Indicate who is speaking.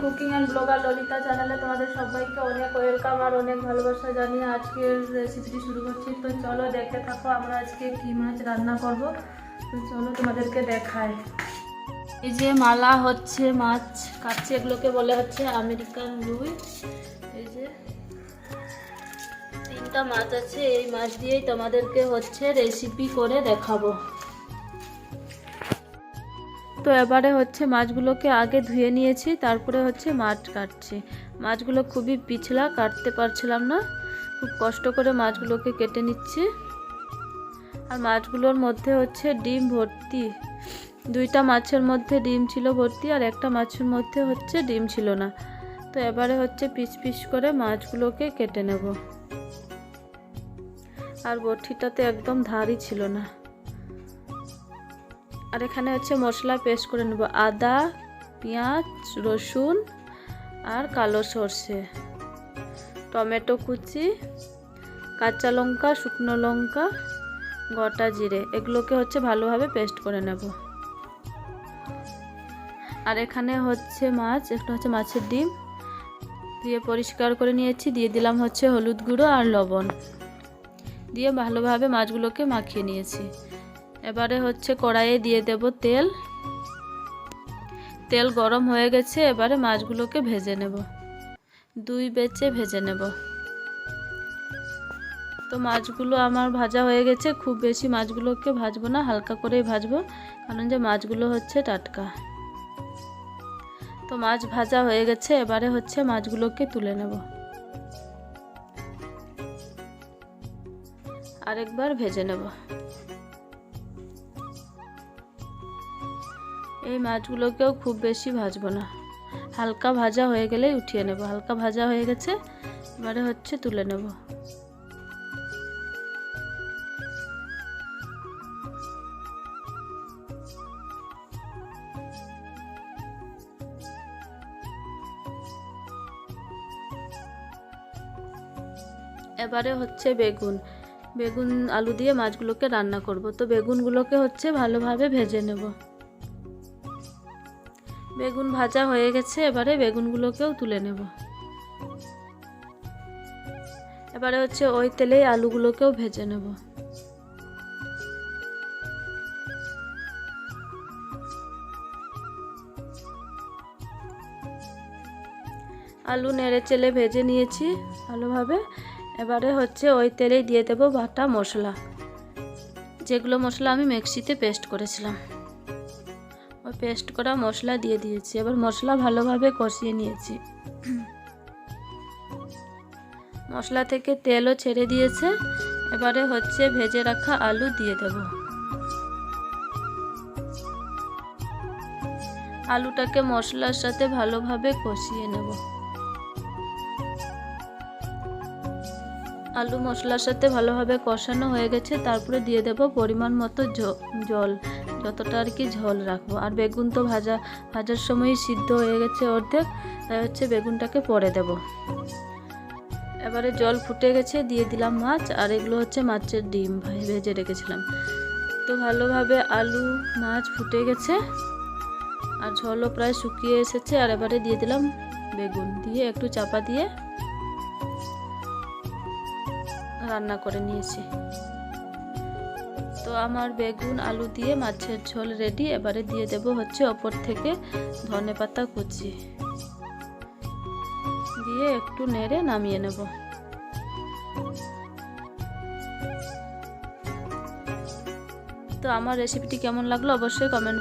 Speaker 1: Cooking and blogger Lalita চ্যানেলে তোমাদের সবাইকে অনেক ওয়েলকাম আর অনেক ভালোবাসা জানিয়ে আজকের রেসিপিটি শুরু করছি। তো চলো দেখতে থাকো আমরা আজকে কী মাছ রান্না করব। তো চলো তোমাদেরকে দেখাই। এই যে মালা হচ্ছে মাছ কাটছে এগুলোকে বলে হচ্ছে আমেরিকান রুই। এই যে তিনটা মাছ আছে, এই মাছ দিয়েই তোমাদেরকে হচ্ছে রেসিপি করে দেখাবো। তো এবারে হচ্ছে মাছগুলোকে আগে ধুয়ে নিয়েছি, তারপরে হচ্ছে মাছ কাটছি। মাছগুলো খুবই পিছলা, কাটতে পারছিলাম না। খুব কষ্ট করে মাছগুলোকে কেটে নিচ্ছি। আর মাছগুলোর মধ্যে হচ্ছে ডিম ভর্তি। দুইটা মাছের মধ্যে ডিম ছিল ভর্তি আর একটা মাছের মধ্যে হচ্ছে ডিম ছিল না। তো এবারে হচ্ছে পিস পিস করে মাছগুলোকে কেটে নেব। আর বটিটাতে একদম ধারই ছিল না। আর এখানে হচ্ছে মশলা পেস্ট করে নেব। আদা, পেঁয়াজ, রসুন আর কালো সর্ষে। টমেটো কুচি, কাঁচা লঙ্কা, শুকনো লঙ্কা, গোটা জিরে। এগুলোকে হচ্ছে ভালোভাবে পেস্ট করে নেব। আর এখানে হচ্ছে মাছ একটা হচ্ছে মাছের ডিম। দিয়ে পরিষ্কার করে নিয়েছি। দিয়ে দিলাম হচ্ছে হলুদ গুঁড়ো আর লবণ। দিয়ে ভালোভাবে মাছগুলোকে মাখিয়ে নিয়েছি। এবারে হচ্ছে কড়াইয়ে দিয়ে দেব তেল। তেল গরম হয়ে গেছে, এবারে মাছগুলোকে ভেজে নেব। দুই বেচে ভেজে নেব। তো মাছগুলো আমার ভাজা হয়ে গেছে, খুব বেশি মাছগুলোকে ভাজবো না, হালকা করেই ভাজবো, কারণ যে মাছগুলো হচ্ছে টাটকা। তো মাছ ভাজা হয়ে গেছে, এবারে হচ্ছে মাছগুলোকে তুলে নেব। আরেকবার ভেজে নেব। এই মাছগুলোকেও খুব বেশি ভাজবো না। হালকা ভাজা হয়ে গেলেই উঠিয়ে নেব। হালকা ভাজা হয়ে গেছে, এবারে হচ্ছে তুলে নেব। এবারে হচ্ছে বেগুন। বেগুন আলু দিয়ে মাছগুলোকে রান্না করব। তো বেগুনগুলোকে হচ্ছে ভালোভাবে ভেজে নেব। বেগুন ভাজা হয়ে গেছে, এবারে বেগুনগুলোকেও তুলে নেব। এবারে হচ্ছে ওই তেলেই আলুগুলোকেও ভেজে নেব। আলু নেড়ে চেলে ভেজে নিয়েছি ভালোভাবে। এবারে হচ্ছে ওই তেলেই দিয়ে দেব বাটা মশলা। যেগুলো মশলা আমি মিক্সিতে পেস্ট করেছিলাম। পেস্ট করা মশলা দিয়ে দিয়েছি। এবার মশলা ভালোভাবে কষিয়ে নিয়েছি। মশলা থেকে তেলও ছেড়ে দিয়েছে। এবারে হচ্ছে ভেজে রাখা আলু দিয়ে দেব। আলুটাকে মশলার সাথে ভালোভাবে কষিয়ে নেব। আলু মশলার সাথে ভালোভাবে কষানো হয়ে গেছে, তারপরে দিয়ে দেব পরিমাণ মতো জল। যতটা আর কি ঝোল রাখব। আর বেগুন তো ভাজা, ভাজার সময়ই সিদ্ধ হয়ে গেছে অর্ধেক, তাই হচ্ছে বেগুনটাকে পরে দেব। এবারে জল ফুটে গেছে, দিয়ে দিলাম মাছ, আর এগুলো হচ্ছে মাছের ডিম ভেজে রেখেছিলাম। তো ভালোভাবে আলু, মাছ ফুটে গেছে, আর ঝোলও প্রায় শুকিয়ে এসেছে, আর এবারে দিয়ে দিলাম বেগুন। দিয়ে একটু চাপা দিয়ে রান্না করে নিয়েছি। তো আমার বেগুন, আলু দিয়ে মাছের ঝোল রেডি এবারে দিয়ে দেব হচ্ছে ওপর থেকে ধনে পাতা কুচি। দিয়ে একটু নেড়ে নামিয়ে নেব। তো আমার রেসিপিটি কেমন লাগল অবশ্যই কমেন্ট